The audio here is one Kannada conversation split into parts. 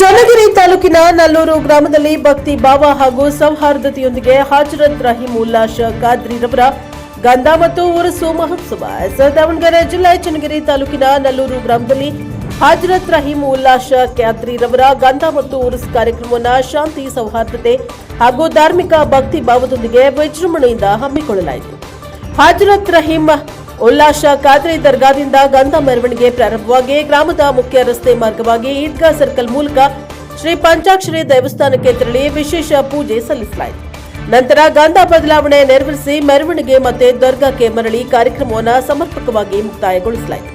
ಚನ್ನಗಿರಿ ತಾಲೂಕಿನ ನಲ್ಲೂರು ಗ್ರಾಮದಲ್ಲಿ ಭಕ್ತಿ ಭಾವ ಹಾಗೂ ಸೌಹಾರ್ದತೆಯೊಂದಿಗೆ ಹಾಜರತ್ ರಹೀಂ ಉಲ್ಲಾಶ್ ಖಾದ್ರಿರವರ ಗಂಧ ಮತ್ತು ಉರುಸು ಮಹೋತ್ಸವ. ದಾವಣಗೆರೆ ಜಿಲ್ಲೆ ಚನ್ನಗಿರಿ ತಾಲೂಕಿನ ನಲ್ಲೂರು ಗ್ರಾಮದಲ್ಲಿ ಹಾಜರತ್ ರಹೀಂ ಉಲ್ಲಾಶ್ ಖಾದ್ರಿರವರ ಗಂಧ ಮತ್ತು ಉರುಸ್ ಕಾರ್ಯಕ್ರಮವನ್ನು ಶಾಂತಿ, ಸೌಹಾರ್ದತೆ ಹಾಗೂ ಧಾರ್ಮಿಕ ಭಕ್ತಿ ಭಾವದೊಂದಿಗೆ ವಿಜೃಂಭಣೆಯಿಂದ ಹಮ್ಮಿಕೊಳ್ಳಲಾಯಿತು. ಹಾಜರತ್ ರಹೀಂ ಉಲ್ಲಾಶ ಖಾದ್ರಿ ದರ್ಗಾದಿಂದ ಗಂಧ ಮೆರವಣಿಗೆ ಪ್ರಾರಂಭವಾಗಿ ಗ್ರಾಮದ ಮುಖ್ಯ ರಸ್ತೆ ಮಾರ್ಗವಾಗಿ ಈದ್ಗಾ ಸರ್ಕಲ್ ಮೂಲಕ ಶ್ರೀ ಪಂಚಾಕ್ಷರಿ ದೇವಸ್ಥಾನಕ್ಕೆ ತೆರಳಿ ವಿಶೇಷ ಪೂಜೆ ಸಲ್ಲಿಸಲಾಯಿತು. ನಂತರ ಗಂಧ ಬದಲಾವಣೆ ನೆರವೇರಿಸಿ ಮೆರವಣಿಗೆ ಮತ್ತೆ ದರ್ಗಾಕ್ಕೆ ಮರಳಿ ಕಾರ್ಯಕ್ರಮವನ್ನು ಸಮರ್ಪಕವಾಗಿ ಮುಕ್ತಾಯಗೊಳಿಸಲಾಯಿತು.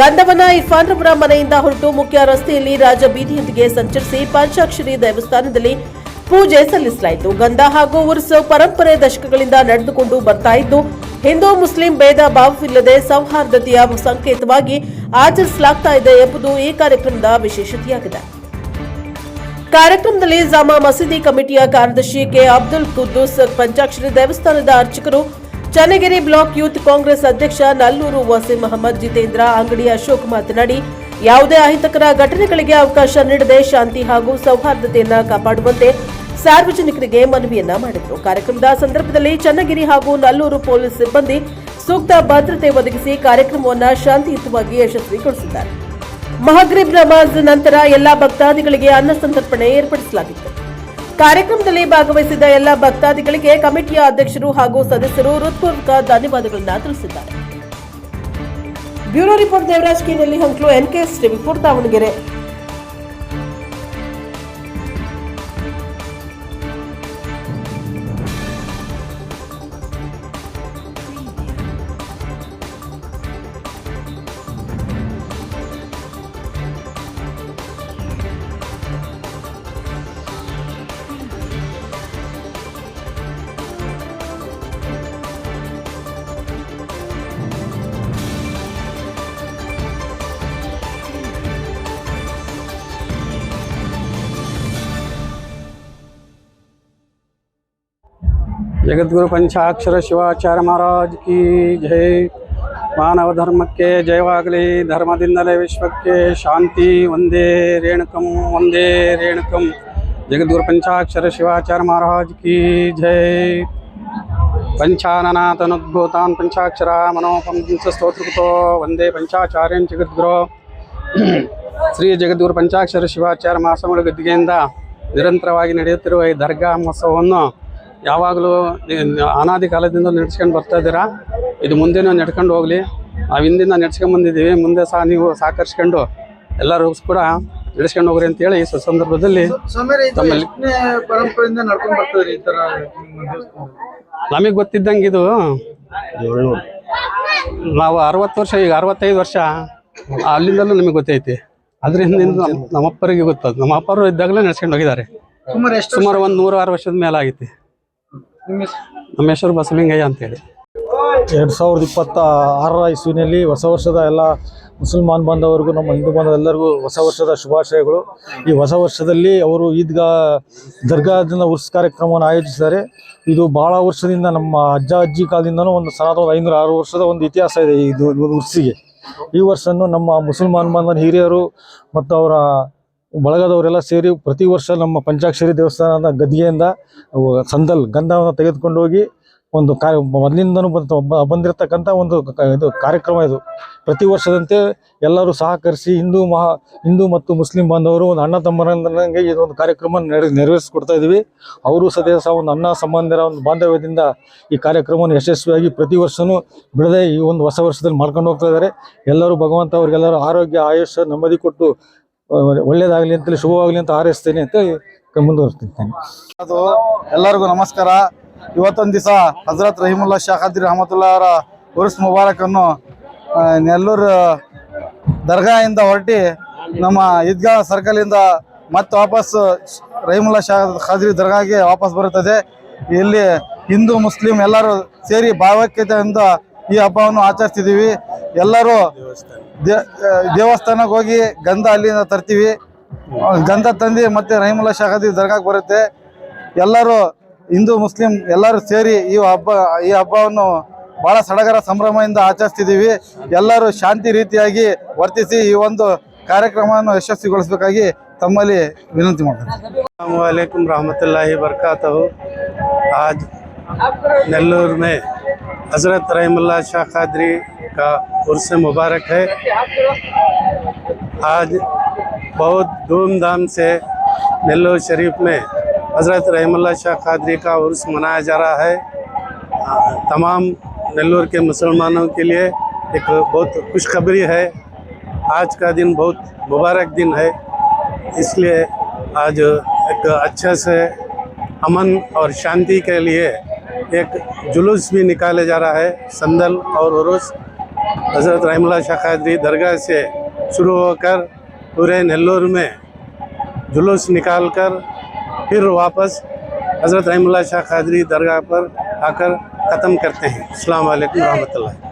ಗಂಧವನ ಇರ್ಫಾನ್ರವರ ಮನೆಯಿಂದ ಹೊರಟು ಮುಖ್ಯ ರಸ್ತೆಯಲ್ಲಿ ರಾಜ ಬೀದಿಯೊಂದಿಗೆ ಸಂಚರಿಸಿ ಪಂಚಾಕ್ಷರಿ ದೇವಸ್ಥಾನದಲ್ಲಿ ಪೂಜೆ ಸಲ್ಲಿಸಲಾಯಿತು. ಗಂಧ ಹಾಗೂ ಉರ್ಸು ಪರಂಪರೆ ದಶಕಗಳಿಂದ ನಡೆದುಕೊಂಡು ಬರ್ತಾ ಇದ್ದು ಹಿಂದೂ ಮುಸ್ಲಿಂ ಭೇದ ಭಾವವಿಲ್ಲದೆ ಸೌಹಾರ್ದತೆಯ ಸಂಕೇತವಾಗಿ ಆಚರಿಸಲಾಗ್ತಾ ಇದೆ ಎಂಬುದು ಈ ಕಾರ್ಯಕ್ರಮದ ವಿಶೇಷತೆಯಾಗಿದೆ. ಕಾರ್ಯಕ್ರಮದಲ್ಲಿ ಜಮಾ ಮಸೀದಿ ಕಮಿಟಿಯ ಕಾರ್ಯದರ್ಶಿ ಕೆ. ಅಬ್ದುಲ್ ಕುದ್ದೂಸ್ ಪಂಚಾಕ್ಷರಿ ದೇವಸ್ಥಾನದ ಅರ್ಚಕರು ಚನ್ನಗಿರಿ ಬ್ಲಾಕ್ ಯೂತ್ ಕಾಂಗ್ರೆಸ್ ಅಧ್ಯಕ್ಷ ನಲ್ಲೂರು ವಸೀಂ ಅಹಮದ್ ಜಿತೇಂದ್ರ ಅಂಗಡಿ ಅಶೋಕ್ ಮಾತನಾಡಿ, ಯಾವುದೇ ಅಹಿತಕರ ಘಟನೆಗಳಿಗೆ ಅವಕಾಶ ನೀಡದೆ ಶಾಂತಿ ಹಾಗೂ ಸೌಹಾರ್ದತೆಯನ್ನು ಕಾಪಾಡುವಂತೆ ಸಾರ್ವಜನಿಕರಿಗೆ ಮನವಿಯನ್ನ ಮಾಡಿದರು. ಕಾರ್ಯಕ್ರಮದ ಸಂದರ್ಭದಲ್ಲಿ ಚನ್ನಗಿರಿ ಹಾಗೂ ನಲ್ಲೂರು ಪೊಲೀಸ್ ಸಿಬ್ಬಂದಿ ಸೂಕ್ತ ಭದ್ರತೆ ಒದಗಿಸಿ ಕಾರ್ಯಕ್ರಮವನ್ನು ಶಾಂತಿಯುತವಾಗಿ ಯಶಸ್ವಿಗೊಳಿಸಿದ್ದಾರೆ. ಮಹಗ್ರೀಬ್ ನಮಾಜ್ ನಂತರ ಎಲ್ಲಾ ಭಕ್ತಾದಿಗಳಿಗೆ ಅನ್ನ ಸಂತರ್ಪಣೆ ಏರ್ಪಡಿಸಲಾಗಿತ್ತು. ಕಾರ್ಯಕ್ರಮದಲ್ಲಿ ಭಾಗವಹಿಸಿದ ಎಲ್ಲ ಭಕ್ತಾದಿಗಳಿಗೆ ಕಮಿಟಿಯ ಅಧ್ಯಕ್ಷರು ಹಾಗೂ ಸದಸ್ಯರು ಹೃತ್ಪೂರ್ವಕ ಧನ್ಯವಾದಗಳನ್ನು ತಿಳಿಸಿದ್ದಾರೆ. ಬ್ಯೂರೋ ರಿಪೋರ್ಟ್ ದೇವರಾಜ್ ಕೇನಲ್ಲಿ ಹಂಕ್ಲು, ಎನ್ಕೆಎಸ್ ಟಿವಿ ದಾವಣಗೆರೆ ಜಗದ್ಗುರು ಪಂಚಾಕ್ಷರ ಶಿವಾಚಾರ್ಯ ಮಹಾರಾಜ್ ಕೀ ಜೈ. ಮಾನವ ಧರ್ಮಕ್ಕೆ ಜಯವಾಗಲಿ, ಧರ್ಮದಿಂದಲೇ ವಿಶ್ವಕ್ಕೆ ಶಾಂತಿ ಒಂದೇ ರೇಣುಕಂ ಒಂದೇ ರೇಣುಕಂ. ಜಗದ್ಗುರು ಪಂಚಾಕ್ಷರ ಶಿವಾಚಾರ್ಯ ಮಹಾರಾಜ್ ಕೀ ಜೈ. ಪಂಚಾನನಾಥನುದ್ಭೂತಾನ್ ಪಂಚಾಕ್ಷರ ಸ್ತೋತ್ರಕೃತೋ ಒಂದೇ ಪಂಚಾಚಾರ್ಯನ್ ಜಗದ್ಗುರು. ಶ್ರೀ ಜಗದ್ಗುರು ಪಂಚಾಕ್ಷರ ಶಿವಾಚಾರ್ಯ ಮಹಾಸ್ವಾಮಿಗಳ ಗದ್ದಿಗೆಯಿಂದ ನಿರಂತರವಾಗಿ ನಡೆಯುತ್ತಿರುವ ಈ ದರ್ಗಾ ಮಹೋತ್ಸವವನ್ನು ಯಾವಾಗಲೂ ಅನಾದಿ ಕಾಲದಿಂದ ನಡೆಸ್ಕೊಂಡು ಬರ್ತಾ ಇದ್ದೀರಾ? ಇದು ಮುಂದೆನೂ ನಡ್ಕೊಂಡು ಹೋಗಲಿ. ನಾವು ಹಿಂದಿಂದ ನಡ್ಸ್ಕೊಂಡು ಬಂದಿದ್ದೀವಿ. ಮುಂದೆ ಸಹ ನೀವು ಸಹಕರಿಸ್ಕೊಂಡು ಎಲ್ಲರೂ ಕೂಡ ನಡೆಸ್ಕೊಂಡು ಹೋಗ್ರಿ ಅಂತೇಳಿ ಈ ಸಂದರ್ಭದಲ್ಲಿ ತಮ್ಮಲ್ಲಿ- ಪರಂಪರೆಯಿಂದ ನಡ್ಕೊಂಡ್ ಬರ್ತದ್ರಿ ಈ ತರ ನಿಮ್ಮ ನಮಗೆ ಗೊತ್ತಿದ್ದಂಗೆ ಇದು ನಾವು ಅರವತ್ತು ವರ್ಷ ಈಗ ಅರವತ್ತೈದು ವರ್ಷ ಅಲ್ಲಿಂದಲೂ ನಮಗೆ ಗೊತ್ತೈತಿ. ಅದರಿಂದ ನಮ್ಮ ನಮ್ಮಪ್ಪರಿಗೆ ಗೊತ್ತದು ನಮ್ಮ ಅಪ್ಪರು ಇದ್ದಾಗಲೇ ನಡೆಸ್ಕೊಂಡು ಹೋಗಿದ್ದಾರೆ. ಸುಮಾರು ಒಂದು ನೂರಾರು ವರ್ಷದ ಮೇಲೆ ಆಗೈತಿ. ನಿಮ್ಮ ಹೆಸರು ಬಸವಲಿಂಗಯ್ಯ ಅಂತೇಳಿ. ಎರಡು ಸಾವಿರದ ಇಪ್ಪತ್ತ ಆರರ ಇಸ್ವಿನಲ್ಲಿ ಹೊಸ ವರ್ಷದ ಎಲ್ಲ ಮುಸಲ್ಮಾನ್ ಬಾಂಧವರಿಗೂ, ನಮ್ಮ ಹಿಂದೂ ಬಾಂಧವರೆಲ್ಲರಿಗೂ ಹೊಸ ವರ್ಷದ ಶುಭಾಶಯಗಳು. ಈ ಹೊಸ ವರ್ಷದಲ್ಲಿ ಅವರು ಈದ್ಗಾ ದರ್ಗಾದಿಂದ ಉರ್ಸ್ ಕಾರ್ಯಕ್ರಮವನ್ನು ಆಯೋಜಿಸಿದ್ದಾರೆ. ಇದು ಬಹಳ ವರ್ಷದಿಂದ ನಮ್ಮ ಅಜ್ಜ ಅಜ್ಜಿ ಕಾಲದಿಂದನೂ ಒಂದು ಸನಾತನ ಐನೂರ ಆರು ವರ್ಷದ ಒಂದು ಇತಿಹಾಸ ಇದೆ ಇದು ಉರ್ಸಿಗೆ. ಈ ವರ್ಷವನ್ನು ನಮ್ಮ ಮುಸಲ್ಮಾನ್ ಬಾಂಧವ ಹಿರಿಯರು ಮತ್ತು ಅವರ ಬಳಗದವರೆಲ್ಲ ಸೇರಿ ಪ್ರತಿ ವರ್ಷ ನಮ್ಮ ಪಂಚಾಕ್ಷರಿ ದೇವಸ್ಥಾನದ ಗದ್ದಿಗೆಯಿಂದ ಸಂದಲ್ ಗಂಧವನ್ನು ತೆಗೆದುಕೊಂಡು ಹೋಗಿ ಒಂದು ಕಾರ್ಯ ಮೊದಲಿಂದನೂ ಬಂತು ಬಂದಿರತಕ್ಕಂಥ ಒಂದು ಇದು ಕಾರ್ಯಕ್ರಮ ಇದು. ಪ್ರತಿ ವರ್ಷದಂತೆ ಎಲ್ಲರೂ ಸಹಕರಿಸಿ ಹಿಂದೂ ಮಹಾ, ಹಿಂದೂ ಮತ್ತು ಮುಸ್ಲಿಂ ಬಾಂಧವರು ಒಂದು ಅಣ್ಣ ತಮ್ಮರಂಗೆ ಇದೊಂದು ಕಾರ್ಯಕ್ರಮ ನೆರ, ನೆರವೇರಿಸ್ಕೊಡ್ತಾ ಇದ್ದೀವಿ. ಅವರು ಸದೇ ಸಹ ಒಂದು ಅಣ್ಣ ಸಂಬಂಧರ ಒಂದು ಬಾಂಧವ್ಯದಿಂದ ಈ ಕಾರ್ಯಕ್ರಮವನ್ನು ಯಶಸ್ವಿಯಾಗಿ ಪ್ರತಿ ವರ್ಷವೂ ಬಿಡದೆ ಈ ಒಂದು ಹೊಸ ವರ್ಷದಲ್ಲಿ ಮಾಡ್ಕೊಂಡು ಹೋಗ್ತಾ ಇದ್ದಾರೆ. ಎಲ್ಲರೂ ಭಗವಂತ ಅವ್ರಿಗೆಲ್ಲರೂ ಆರೋಗ್ಯ, ಆಯುಷ್ಯ ನೆಮ್ಮದಿ ಕೊಟ್ಟು ಆ, ಒಳ್ಳೆಯದಾಗಲಿ ಅಂತೇಳಿ ಶುಭವಾಗಲಿ ಅಂತ ಹಾರೈಸ್ತೇನೆ ಅಂತ ಮುಂದುವರಿಸ್ತೀನಿ ಅದು ಎಲ್ಲರಿಗೂ ನಮಸ್ಕಾರ. ಇವತ್ತೊಂದು ದಿವಸ ಹಜರತ್ ರಹೀಮುಲ್ಲಾ ಶಾಖಾದ್ರಿ ರಹಮತುಲ್ಲಾ ಅವರ ಉರ್ಸ್ ಮುಬಾರಕನ್ನು ನೆಲ್ಲೂರು ದರ್ಗಾಯಿಂದ ಹೊರಟಿ ನಮ್ಮ ಈದ್ಗಾ ಸರ್ಕಲಿಂದ ಮತ್ತೆ ವಾಪಸ್ ರಹೀಮುಲ್ಲಾ ಶಾ ಖಾದ್ರಿ ದರ್ಗಾಗೆ ವಾಪಸ್ ಬರುತ್ತದೆ. ಇಲ್ಲಿ ಹಿಂದೂ ಮುಸ್ಲಿಂ ಎಲ್ಲರೂ ಸೇರಿ ಭಾವೈಕ್ಯತೆಯಿಂದ ಈ ಹಬ್ಬವನ್ನು ಆಚರಿಸ್ತಿದ್ದೀವಿ. ಎಲ್ಲರೂ ದೇ- ಆ, ದೇವಸ್ಥಾನಕ್ಕೆ ಹೋಗಿ ಗಂಧ ಅಲ್ಲಿಂದ ತರ್ತೀವಿ ಆ, ಗಂಧ ತಂದು ಮತ್ತೆ ರಹೀಮುಲ್ಲಾ ಶಾ ಖಾದ್ರಿ ದರ್ಗಾಕ್ಕೆ ಬರುತ್ತೆ ಎಲ್ಲರೂ ಹಿಂದೂ ಮುಸ್ಲಿಂ ಎಲ್ಲರೂ ಸೇರಿ ಈ ಹಬ್ಬ ಈ ಹಬ್ಬವನ್ನು ಬಹಳ ಸಡಗರ ಸಂಭ್ರಮದಿಂದ ಆಚರಿಸ್ತಿದ್ದೀವಿ ಎಲ್ಲರೂ ಶಾಂತಿ ರೀತಿಯಾಗಿ ವರ್ತಿಸಿ ಈ ಒಂದು ಕಾರ್ಯಕ್ರಮವನ್ನು ಯಶಸ್ವಿಗೊಳಿಸಬೇಕಾಗಿ ತಮ್ಮಲ್ಲಿ ವಿನಂತಿ ಮಾಡ್ತೀನಿ वालेकुम रहमतुल्लाहि वरकatuh आज नेल्लूर में हज़रत रहीमुल्ला शाह कादरी का उर्स मुबारक है। आज बहुत धूमधाम से नेल्लूर शरीफ में हज़रत रहीमुल्ला शाह कादरी का उर्स मनाया जा रहा है। तमाम नेल्लूर के मुसलमानों के लिए एक बहुत खुशखबरी है। आज का दिन बहुत मुबारक दिन है। इसलिए आज एक अच्छे से अमन और शांति के लिए एक जुलूस भी निकाले जा रहा है, संदल और उर्स। हज़रत रहीमुल्ला शाह कादरी दरगाह से शुरू होकर पूरे नेल्लोर में जुलूस निकाल कर फिर वापस हज़रत रहीमुल्ला शाह कादरी दरगाह पर आकर ख़त्म करते हैं। अस्सलाम वालेकुम रहमतुल्लाह